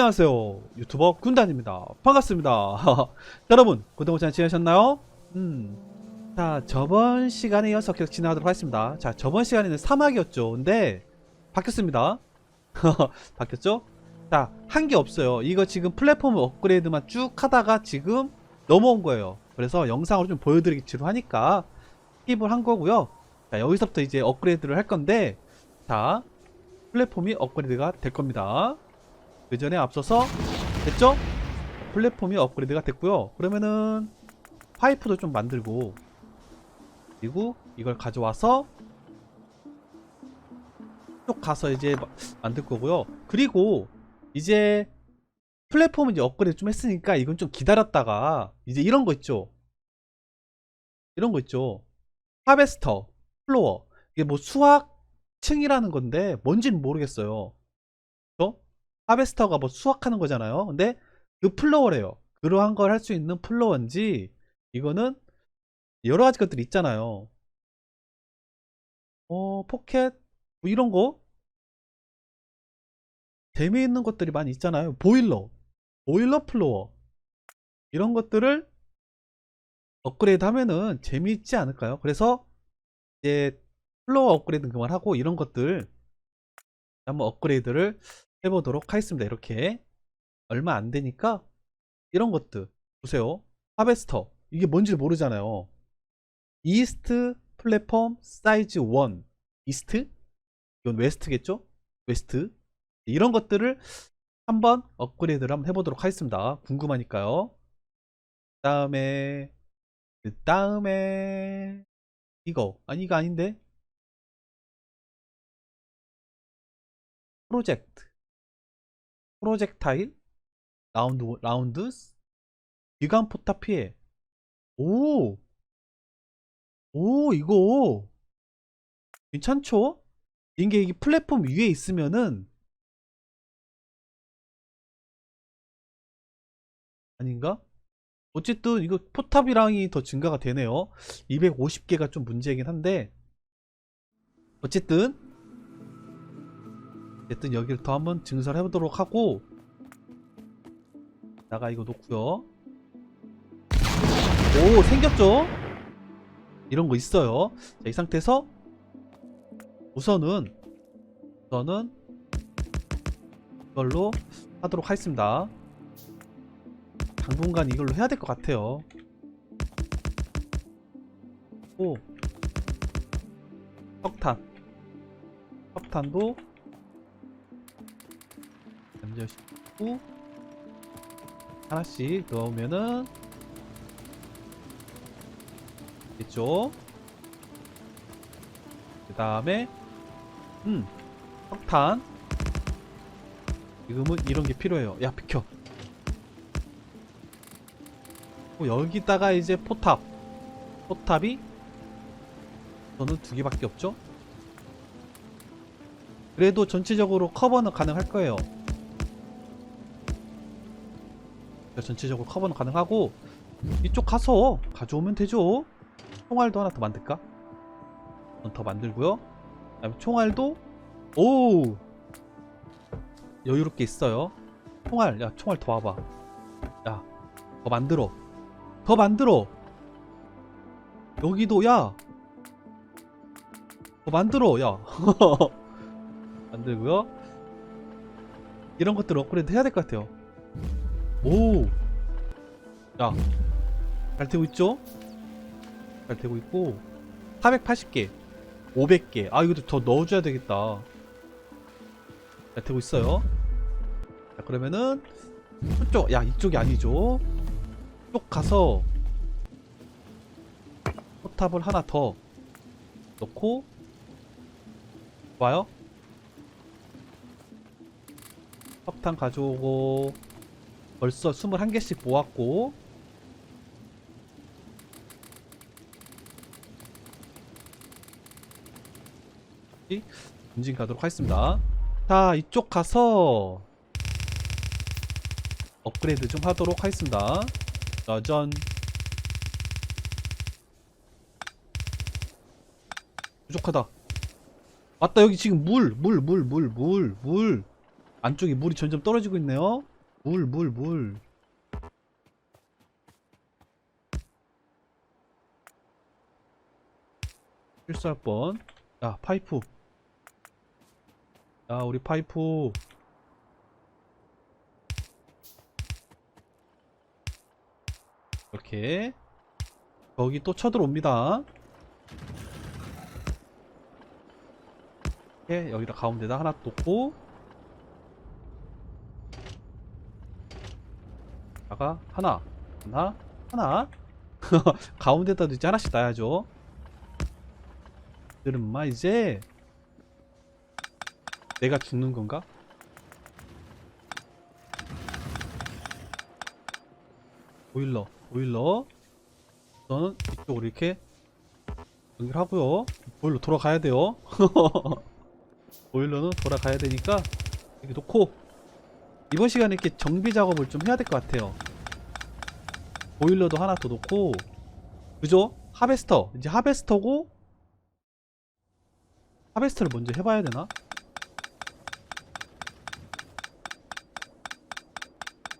안녕하세요. 유튜버 군단입니다. 반갑습니다. 여러분 고등어 잘 지내셨나요? 음. 자 저번 시간에 이어서 계속 진행하도록 하겠습니다. 자 저번 시간에는 사막이었죠. 근데 바뀌었습니다. 바뀌었죠? 자 한 게 없어요. 이거 지금 플랫폼 업그레이드만 쭉 하다가 지금 넘어온 거예요. 그래서 영상으로 좀 보여드리기로 하니까 스킵을 한 거고요. 자 여기서부터 이제 업그레이드를 할 건데 자 플랫폼이 업그레이드가 될 겁니다 그 전에 앞서서 됐죠? 플랫폼이 업그레이드가 됐고요. 그러면은 파이프도 좀 만들고 그리고 이걸 가져와서 쭉 가서 이제 마- 만들 거고요. 그리고 이제 플랫폼은 이제 업그레이드 좀 했으니까 이건 좀 기다렸다가 이제 이런 거 있죠. 이런 거 있죠. 하베스터, 플로어 이게 뭐 수학층이라는 건데 뭔지는 모르겠어요. 하베스터가 뭐 수확하는 거잖아요. 근데 그 플로어래요. 그러한 걸 할 수 있는 플로어인지 이거는 여러 가지 것들이 있잖아요. 어, 포켓 뭐 이런 거 재미있는 것들이 많이 있잖아요. 보일러, 보일러 플로어 이런 것들을 업그레이드 하면은 재미있지 않을까요? 그래서 이제 플로어 업그레이드는 그만하고 이런 것들 한번 업그레이드를 해보도록 하겠습니다. 이렇게 얼마 안 되니까 이런 것들 보세요. 하베스터 이게 뭔지 모르잖아요. 이스트 플랫폼 사이즈 1 이스트 이건 웨스트겠죠? 웨스트 이런 것들을 한번 업그레이드를 한번 해보도록 하겠습니다. 궁금하니까요. 그 다음에 그 다음에 이거 아니 이거 아닌데 프로젝트 프로젝타일 라운드 라운드 기관 포탑 피해 오! 오 이거 괜찮죠? 이게 이게 플랫폼 위에 있으면은 아닌가? 어쨌든 이거 포탑이랑이 더 증가가 되네요 250개가 좀 문제이긴 한데 어쨌든 어쨌든 여기를 더 한번 증설해 보도록 하고 나가 이거 놓고요. 오 생겼죠? 이런 거 있어요. 자, 이 상태에서 우선은 우선은 이걸로 하도록 하겠습니다. 당분간 이걸로 해야 될 것 같아요. 오. 석탄. 석탄도 연결시키고 하나씩 넣으면은. 됐죠? 그 다음에 음 석탄. 지금은 이런 게 필요해요. 야 비켜. 어, 여기다가 이제 포탑. 포탑이 저는 두 개밖에 없죠? 그래도 전체적으로 커버는 가능할 거예요 전체적으로 커버는 가능하고 이쪽 가서 가져오면 되죠. 총알도 하나 더 만들까? 한더 만들고요. 그다음에 총알도 오 여유롭게 있어요. 총알 야 총알 더 와봐. 야 더 만들어. 더 만들어! 여기도 야 더 만들어 야! 만들고요. 이런 것들 업그레이드 해야 될 것 같아요 오! 야, 잘 되고 있죠? 잘 되고 있고, 480개, 500개. 아, 이것도 더 넣어줘야 되겠다. 잘 되고 있어요. 자, 그러면은, 이쪽, 야, 이쪽이 아니죠? 이쪽 가서, 포탑을 하나 더 넣고, 좋아요? 석탄 가져오고, 벌써 21개씩 모았고. 전진 가도록 하겠습니다. 자 이쪽 가서 업그레이드 좀 하도록 하겠습니다. 짜잔 부족하다. 맞다 여기 지금 물 물 물 물 물 물. 안쪽에 물이 점점 떨어지고 있네요. 물, 물, 물. 실수할 뻔. 야, 파이프. 야, 우리 파이프. 이렇게. 거기 또 쳐들어옵니다. 이렇게 여기다 가운데다 하나 놓고 다가. 하나. 하나. 하나. 가운데다도 이제 하나씩 놔야죠. 그럼 이제. 내가 죽는 건가? 보일러 보일러. 저는 이쪽으로 이렇게 연결하고요. 보일러 돌아가야 돼요. 보일러는 돌아가야 되니까 이렇게 놓고 이번 시간에 이렇게 정비 작업을 좀 해야 될 것 같아요 보일러도 하나 더 놓고 그죠? 하베스터 이제 하베스터고 하베스터를 먼저 해봐야 되나?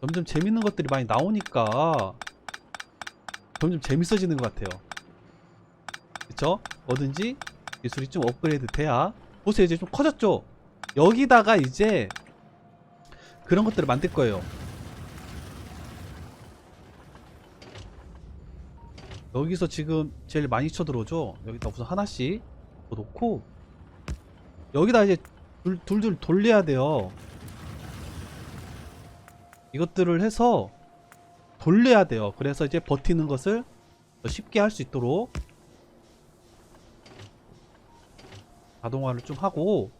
점점 재밌는 것들이 많이 나오니까 점점 재밌어지는 것 같아요 그쵸? 뭐든지 기술이 좀 업그레이드 돼야 보세요 이제 좀 커졌죠? 여기다가 이제 그런 것들을 만들 거예요. 여기서 지금 제일 많이 쳐들어오죠? 여기다 우선 하나씩 더 놓고 여기다 이제 둘, 둘둘 돌려야 돼요. 이것들을 해서 돌려야 돼요. 그래서 이제 버티는 것을 더 쉽게 할 수 있도록 자동화를 좀 하고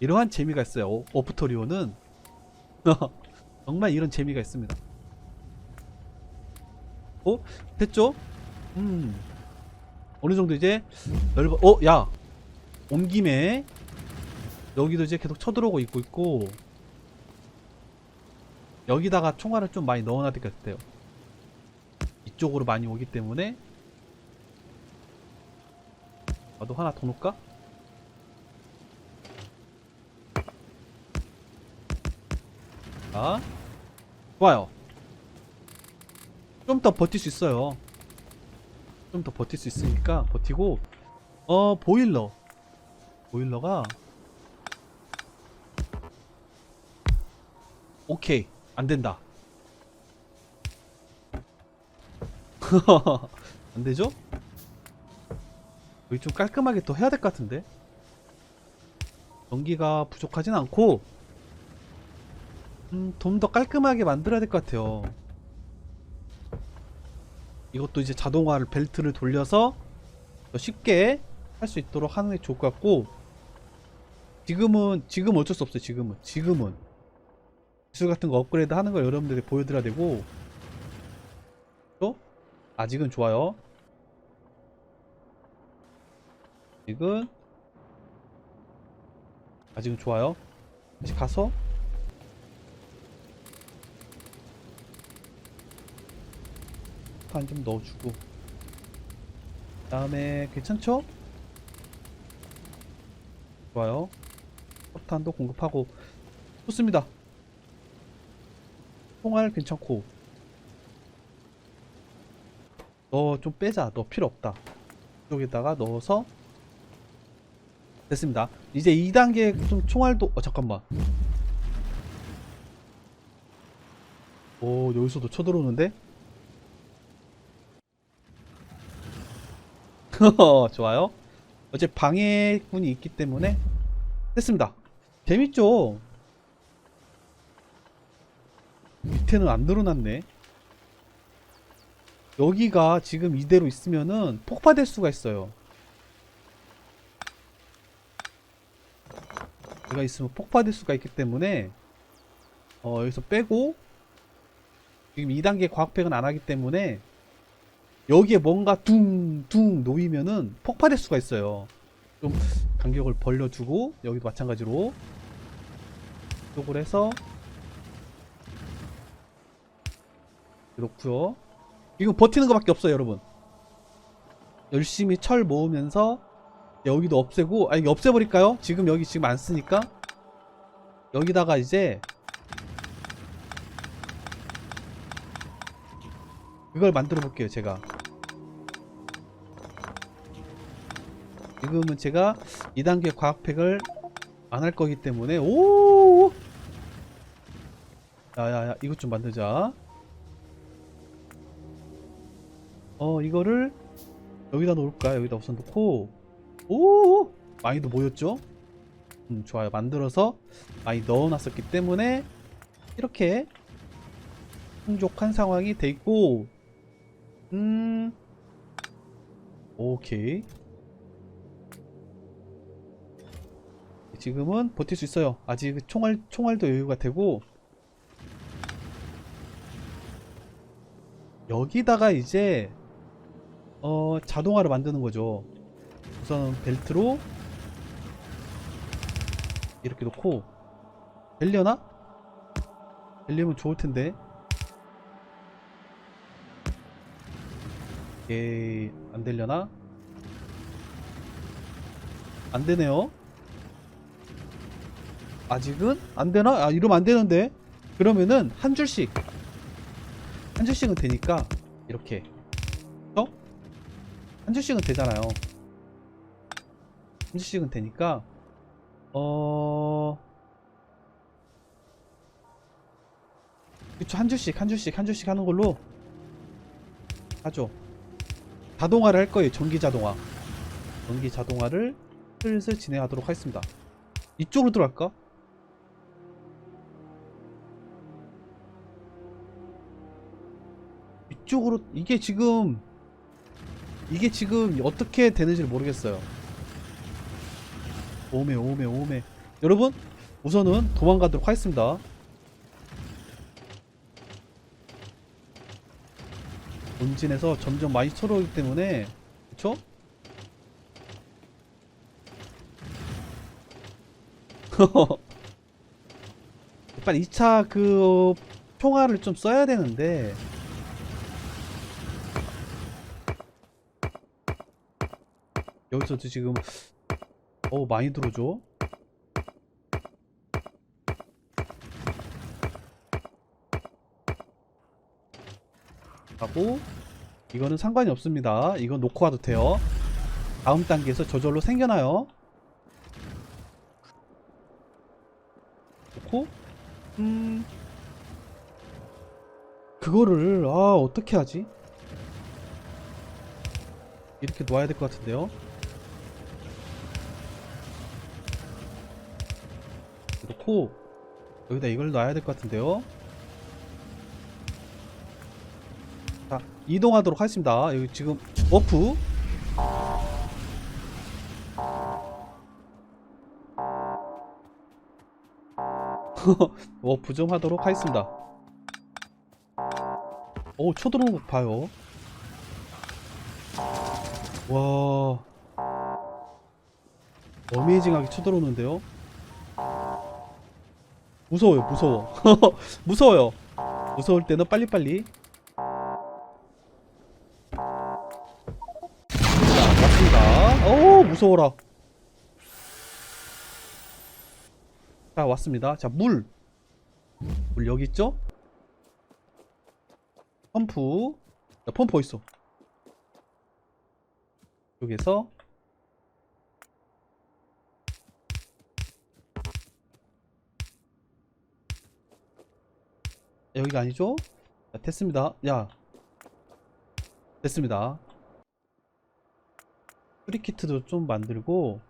이러한 재미가 있어요. 오- 오프토리오는 정말 이런 재미가 있습니다 어? 됐죠? 음 어느 정도 이제 넓어 어? 야! 온 김에 여기도 이제 계속 쳐들어오고 있고 있고 여기다가 총알을 좀 많이 넣어놔야 될 것 같아요 이쪽으로 많이 오기 때문에 나도 하나 더 놓을까? 자, 좋아요. 좀 더 버틸 수 있어요. 좀 더 버틸 수 있으니까 버티고, 어, 보일러. 보일러가, 오케이. 안 된다. 안 되죠? 여기 좀 깔끔하게 또 해야 될 것 같은데? 전기가 부족하진 않고, 음, 좀 더 깔끔하게 만들어야 될 것 같아요. 이것도 이제 자동화를 벨트를 돌려서 더 쉽게 할 수 있도록 하는 게 좋을 것 같고 지금은 지금 어쩔 수 없어요. 지금은 지금은 기술 같은 거 업그레이드 하는 걸 여러분들이 보여드려야 되고 또 아직은 좋아요. 아직은 아직은 좋아요. 다시 가서 판 좀 넣어주고. 그 다음에 괜찮죠? 좋아요. 폭탄도 공급하고. 좋습니다. 총알 괜찮고. 너 좀 빼자. 너 필요 없다. 여기다가 넣어서. 됐습니다. 이제 2단계 좀 총알도 어 잠깐만. 오 여기서도 쳐들어오는데 좋아요. 어제 방해꾼이 있기 때문에 됐습니다. 재밌죠? 밑에는 안 늘어났네. 여기가 지금 이대로 있으면은 폭파될 수가 있어요. 얘가 있으면 폭파될 수가 있기 때문에 어, 여기서 빼고 지금 2단계 과학팩은 안 하기 때문에 여기에 뭔가 둥둥 놓이면은 폭발할 수가 있어요. 좀 간격을 벌려주고 여기도 마찬가지로 이쪽을 해서 이렇고요. 이거 버티는 것밖에 없어요, 여러분. 열심히 철 모으면서 여기도 없애고 아 이거 없애버릴까요? 지금 여기 지금 안 쓰니까 여기다가 이제 이걸 만들어 볼게요 제가 지금은 제가 2단계 과학팩을 안 할 거기 때문에 오! 야야야 이것 좀 만들자. 어 이거를 여기다 놓을까? 여기다 우선 놓고. 오! 많이도 모였죠? 음 좋아요. 만들어서 많이 넣어놨었기 때문에 이렇게 풍족한 상황이 돼 있고 음 오케이 지금은 버틸 수 있어요. 아직 총알 총알도 여유가 되고. 여기다가 이제 어 자동화를 만드는 거죠. 우선 벨트로 이렇게 놓고 되려나? 되려면 좋을 텐데. 에이 안 되려나? 안 되네요 아직은 안 되나? 아 이러면 안 되는데 그러면은 한 줄씩 한 줄씩은 되니까 이렇게 어? 한 줄씩은 되잖아요 한 줄씩은 되니까 어 그쵸 한 줄씩 한 줄씩 한 줄씩 하는 걸로 하죠 자동화를 할 거예요 전기 자동화 전기 자동화를 슬슬 진행하도록 하겠습니다 이쪽으로 들어갈까? 이쪽으로 이게 지금 이게 지금 어떻게 되는지 모르겠어요. 오메 오메 오메. 여러분 우선은 도망가도록 하겠습니다. 본진에서 점점 많이 쳐들어오기 때문에 그쵸? 일단 2차 그 총알을 좀 써야 되는데 여기서도 지금. 어 많이 들어오죠 하고 이거는 상관이 없습니다. 이건 놓고 가도 돼요. 다음 단계에서 저절로 생겨나요. 놓고 음. 그거를 아 어떻게 하지? 이렇게 놓아야 될 것 같은데요 놓고 여기다 이걸 놔야 될 것 같은데요. 자 이동하도록 하겠습니다. 여기 지금 워프? 워프 좀 하도록 하겠습니다. 오 쳐들어오는 거 봐요. 와. 어메이징하게 쳐들어오는데요 무서워요 무서워. 무서워요. 무서울 때는 빨리빨리. 자 왔습니다. 오 무서워라. 자 왔습니다. 자물물 물 여기 있죠? 펌프. 자, 펌프 어딨어. 여기에서 여기가 아니죠? 자, 됐습니다. 야. 됐습니다. 프리키트도 좀 만들고.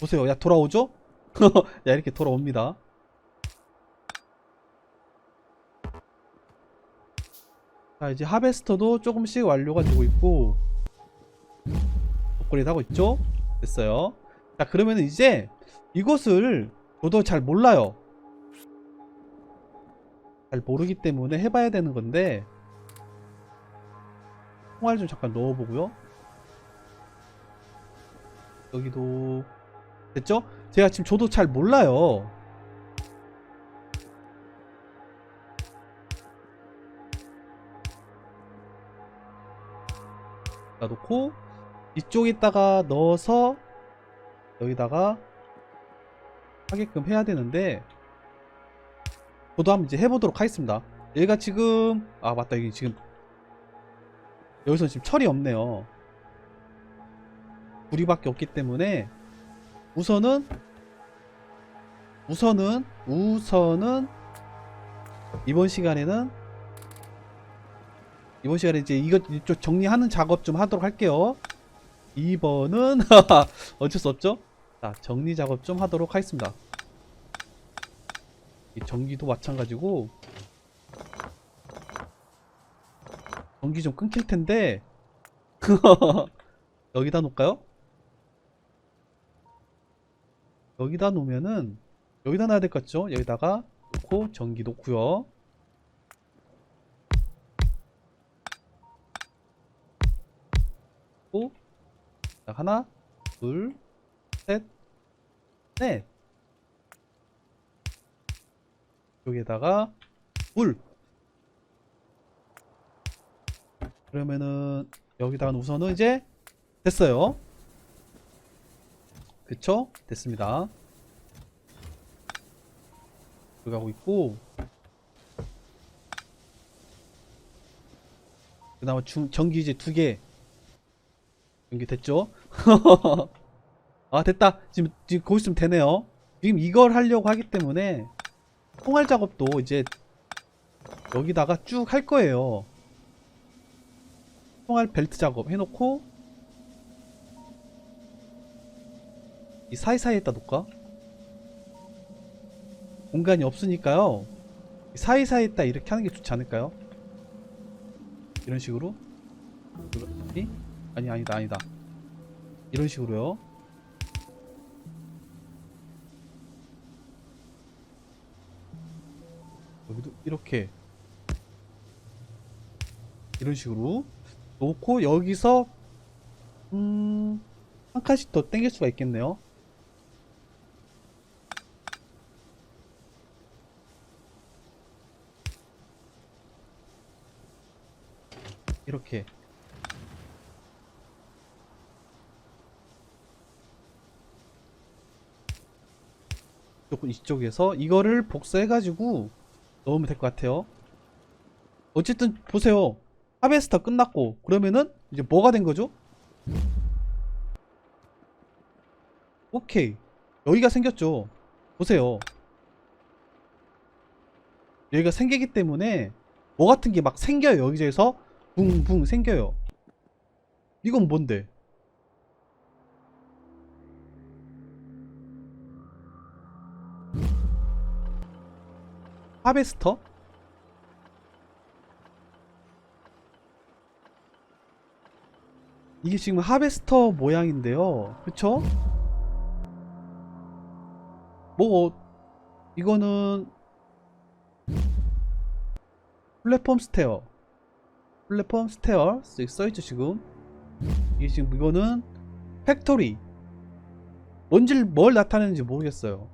보세요. 야, 돌아오죠? 야, 이렇게 돌아옵니다. 자, 이제 하베스터도 조금씩 완료가 되고 있고. 업그레이드 하고 있죠? 됐어요. 자, 그러면 이제 이것을 저도 잘 몰라요. 잘 모르기 때문에 해봐야 되는 건데 총알 좀 잠깐 넣어보고요. 여기도 됐죠? 제가 지금 저도 잘 몰라요. 자, 놓고 이쪽에다가 넣어서 여기다가 하게끔 해야 되는데 저도 한번 이제 해보도록 하겠습니다. 얘가 지금 아 맞다 이게 지금 여기서 지금 철이 없네요. 불이밖에 없기 때문에 우선은 우선은 우선은 이번 시간에는 이번 시간에 이제 이거 좀 정리하는 작업 좀 하도록 할게요. 2번은 어쩔 수 없죠. 자 정리 작업 좀 하도록 하겠습니다. 이 전기도 마찬가지고 전기 좀 끊길 텐데 여기다 놓을까요? 여기다 놓으면은 여기다 놔야 될 것 같죠? 여기다가 놓고 전기 놓고요. 하나, 둘, 셋, 넷. 여기에다가 물. 그러면은 여기다가 우선은 이제 됐어요. 그쵸? 됐습니다. 들어가고 있고 그 다음에 전기 이제 두 개 연기 됐죠? 아 됐다 지금 지금 곧 있으면 되네요 지금 이걸 하려고 하기 때문에 통할 작업도 이제 여기다가 쭉 할 거예요 통할 벨트 작업 해놓고 이 사이사이에다 놓을까? 공간이 없으니까요 이 사이사이에다 이렇게 하는 게 좋지 않을까요? 이런 식으로? 아니 아니다 아니다 이런 식으로요 이렇게. 이런 식으로 놓고 여기서 음, 한 칸씩 더 당길 수가 있겠네요. 이렇게. 조금 이쪽에서 이거를 복사해가지고 넣으면 될 것 같아요. 어쨌든 보세요. 하베스터 끝났고 그러면은 이제 뭐가 된 거죠? 오케이 여기가 생겼죠. 보세요. 여기가 생기기 때문에 뭐 같은 게 막 생겨요. 여기저기서 붕붕 생겨요. 이건 뭔데? 하베스터? 이게 지금 하베스터 모양인데요. 그쵸? 뭐, 이거는 플랫폼 스테어. 플랫폼 스테어. 써있죠, 지금. 이게 지금 이거는 팩토리. 뭔지, 뭘 나타내는지 모르겠어요.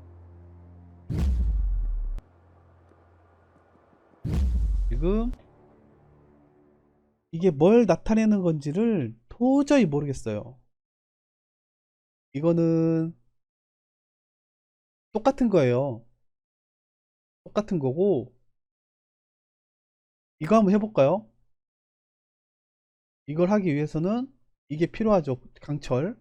지금 이게 뭘 나타내는 건지를 도저히 모르겠어요. 이거는 똑같은 거예요. 똑같은 거고 이거 한번 해볼까요? 이걸 하기 위해서는 이게 필요하죠. 강철.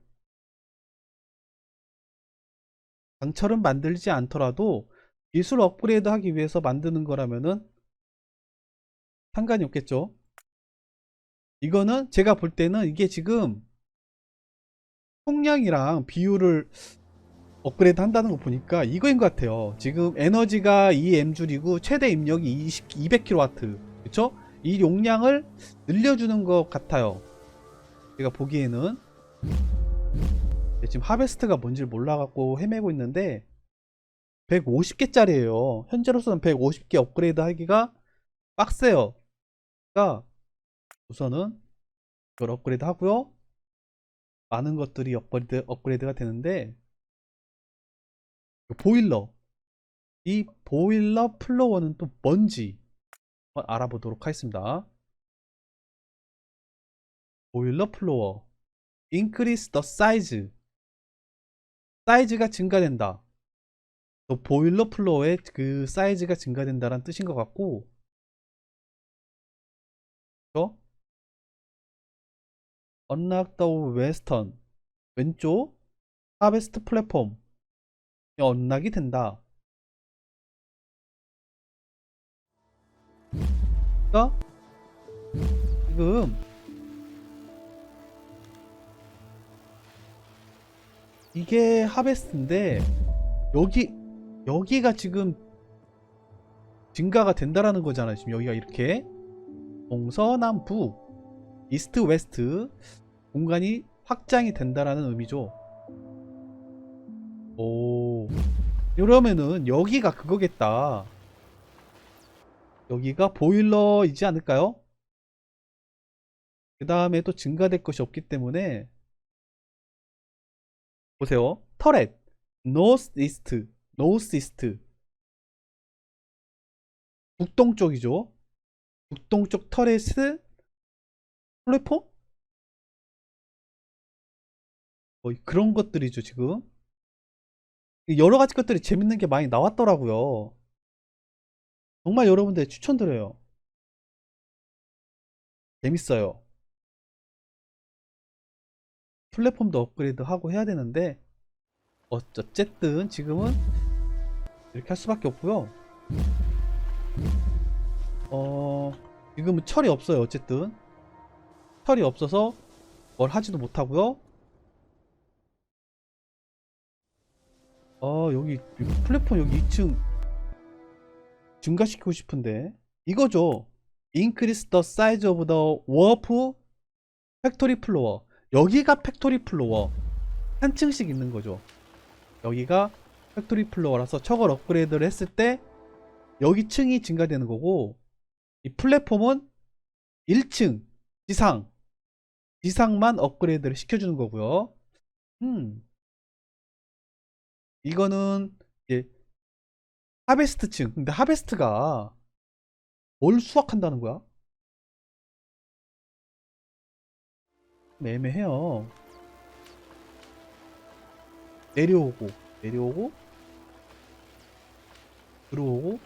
강철은 만들지 않더라도 기술 업그레이드 하기 위해서 만드는 거라면은 상관이 없겠죠. 이거는 제가 볼 때는 이게 지금 총량이랑 비율을 업그레이드 한다는 거 보니까 이거인 것 같아요. 지금 에너지가 2M줄이고 최대 입력이 20, 200kW. 그쵸? 이 용량을 늘려주는 것 같아요. 제가 보기에는. 네, 지금 하베스트가 뭔지를 몰라갖고 헤매고 있는데 150개짜리예요. 현재로서는 150개 업그레이드 하기가 빡세요. 그러니까 우선은 이걸 업그레이드 하고요. 많은 것들이 업그레이드, 업그레이드가 되는데 보일러 이 보일러 플로어는 또 뭔지 알아보도록 하겠습니다. 보일러 플로어 increase the size 사이즈가 증가된다. 또 보일러 플로어의 그 사이즈가 증가된다는 뜻인 것 같고, 저 Unlock the Western 왼쪽 하베스트 플랫폼 언락이 된다. 그러니까 지금 이게 하베스트인데 여기 여기가 지금 증가가 된다라는 거잖아요. 지금 여기가 이렇게 동서남북 이스트 웨스트 공간이 확장이 된다라는 의미죠. 오. 이러면은 여기가 그거겠다. 여기가 보일러이지 않을까요? 그 다음에 또 증가될 것이 없기 때문에 보세요. 터렛 노스 이스트 노스 이스트 북동 쪽이죠. 북동쪽 터렛을 플랫폼? 뭐 그런 것들이죠 지금. 여러 가지 것들이 재밌는 게 많이 나왔더라고요. 정말 여러분들 추천드려요. 재밌어요. 플랫폼도 업그레이드 하고 해야 되는데 어- 어쨌든 지금은 이렇게 할 수밖에 없고요 어 지금은 철이 없어요 어쨌든. 철이 없어서 뭘 하지도 못하고요. 어 여기 플랫폼 여기 2층 증가시키고 싶은데. 이거죠. Increase the size of the warp factory floor. 여기가 팩토리 플로어 한 층씩 있는 거죠. 여기가 팩토리 플로어라서 저걸 업그레이드를 했을 때 여기 층이 증가되는 거고 이 플랫폼은 1층 지상 지상만 업그레이드를 시켜주는 거고요 음 이거는 이제 하베스트층. 근데 하베스트가 뭘 수확한다는 거야? 좀 애매해요. 내려오고 내려오고 들어오고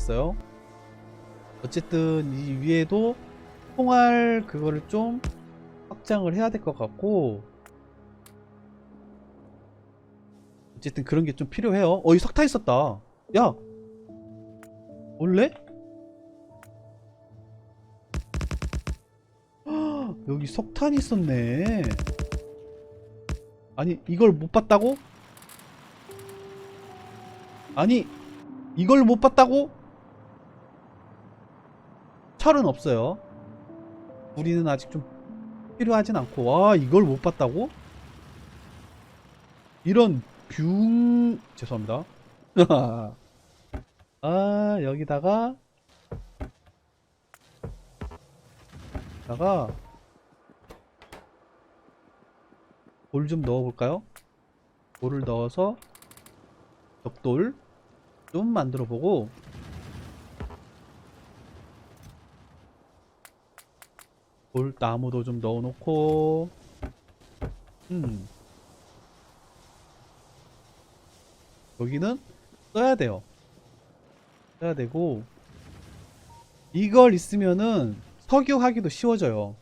모르겠어요. 어쨌든 이 위에도 통할 그거를 좀 확장을 해야 될 것 같고 어쨌든 그런 게 좀 필요해요 어 이 석탄 있었다 야 원래? 헉, 여기 석탄이 있었네 아니 이걸 못 봤다고? 아니 이걸 못 봤다고? 철은 없어요 우리는 아직 좀 필요하진 않고 와 이걸 못 봤다고? 이런 뷰 죄송합니다 아 여기다가 다가 돌 좀 넣어볼까요? 돌을 넣어서 벽돌 좀 만들어보고 돌 나무도 좀 넣어놓고. 음. 여기는 써야 돼요. 써야 되고. 이걸 있으면은 석유 하기도 쉬워져요.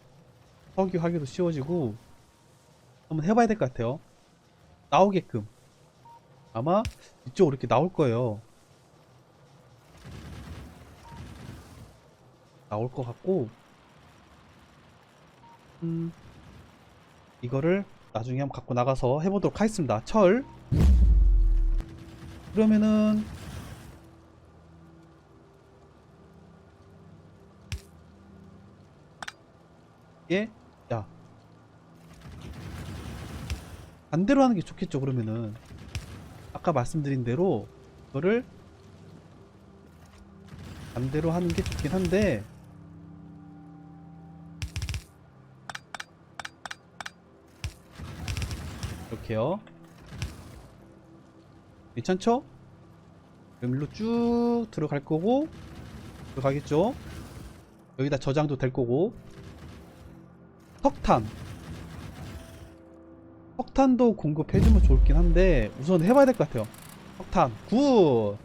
석유 하기도 쉬워지고 한번 해봐야 될 것 같아요. 나오게끔. 아마 이쪽으로 이렇게 나올 거예요. 나올 것 같고 음, 이거를 나중에 한번 갖고 나가서 해보도록 하겠습니다. 철. 그러면은 예, 야. 반대로 하는 게 좋겠죠. 그러면은 아까 말씀드린 대로 이거를 반대로 하는 게 좋긴 한데 이렇게요. 괜찮죠? 그럼 일로 쭉 들어갈 거고 들어가겠죠? 여기다 저장도 될 거고 석탄 석탄도 공급해주면 좋긴 한데 우선 해봐야 될 것 같아요 석탄 굿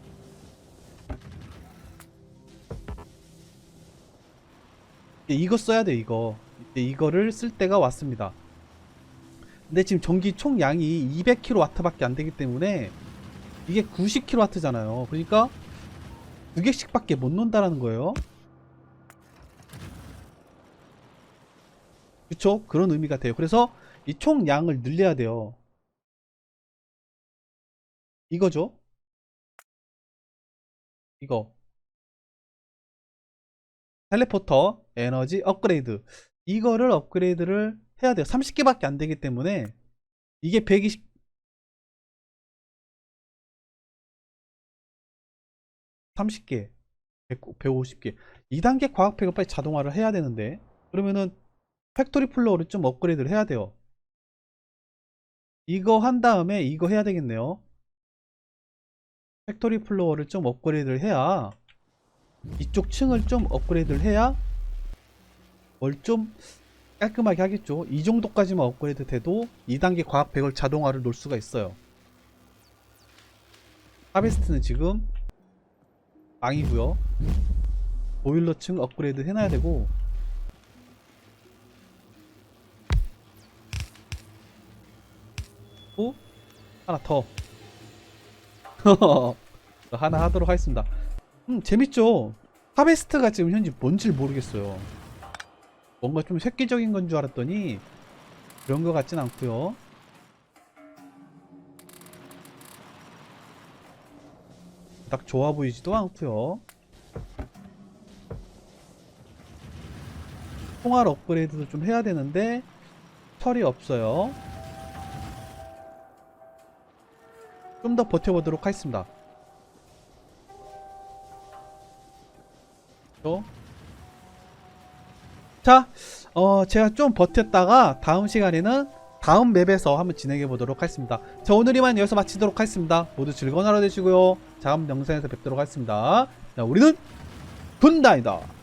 이거 써야 돼 이거 이제 이거를 쓸 때가 왔습니다 근데 지금 전기 총 양이 200kW 밖에 안 되기 때문에 이게 90kW잖아요. 그러니까 두 개씩 밖에 못 논다라는 거예요. 그쵸? 그런 의미가 돼요. 그래서 이총 양을 늘려야 돼요. 이거죠? 이거. 텔레포터 에너지 업그레이드. 이거를 업그레이드를 해야 돼요. 30개밖에 안 되기 때문에 이게 120 30개 150개. 2단계 과학팩을 빨리 자동화를 해야 되는데 그러면은 팩토리 플로어를 좀 업그레이드를 해야 돼요. 이거 한 다음에 이거 해야 되겠네요. 팩토리 플로어를 좀 업그레이드를 해야 이쪽 층을 좀 업그레이드를 해야 뭘 좀 깔끔하게 하겠죠. 이 정도까지만 업그레이드 돼도 2단계 과학팩을 자동화를 놓을 수가 있어요. 하베스트는 지금 망이고요. 보일러층 업그레이드 해놔야 되고. 또 하나 더. 하나 하도록 하겠습니다. 음 재밌죠? 하베스트가 지금 현재 뭔지 모르겠어요 뭔가 좀 획기적인 건 줄 알았더니 그런 것 같진 않고요. 딱 좋아 보이지도 않고요. 통화 업그레이드도 좀 해야 되는데 철이 없어요. 좀 더 버텨보도록 하겠습니다. 또. 자, 어, 제가 좀 버텼다가 다음 시간에는 다음 맵에서 한번 진행해 보도록 하겠습니다. 자, 오늘 이만 여기서 마치도록 하겠습니다. 모두 즐거운 하루 되시고요. 다음 영상에서 뵙도록 하겠습니다. 자, 우리는 군단이다.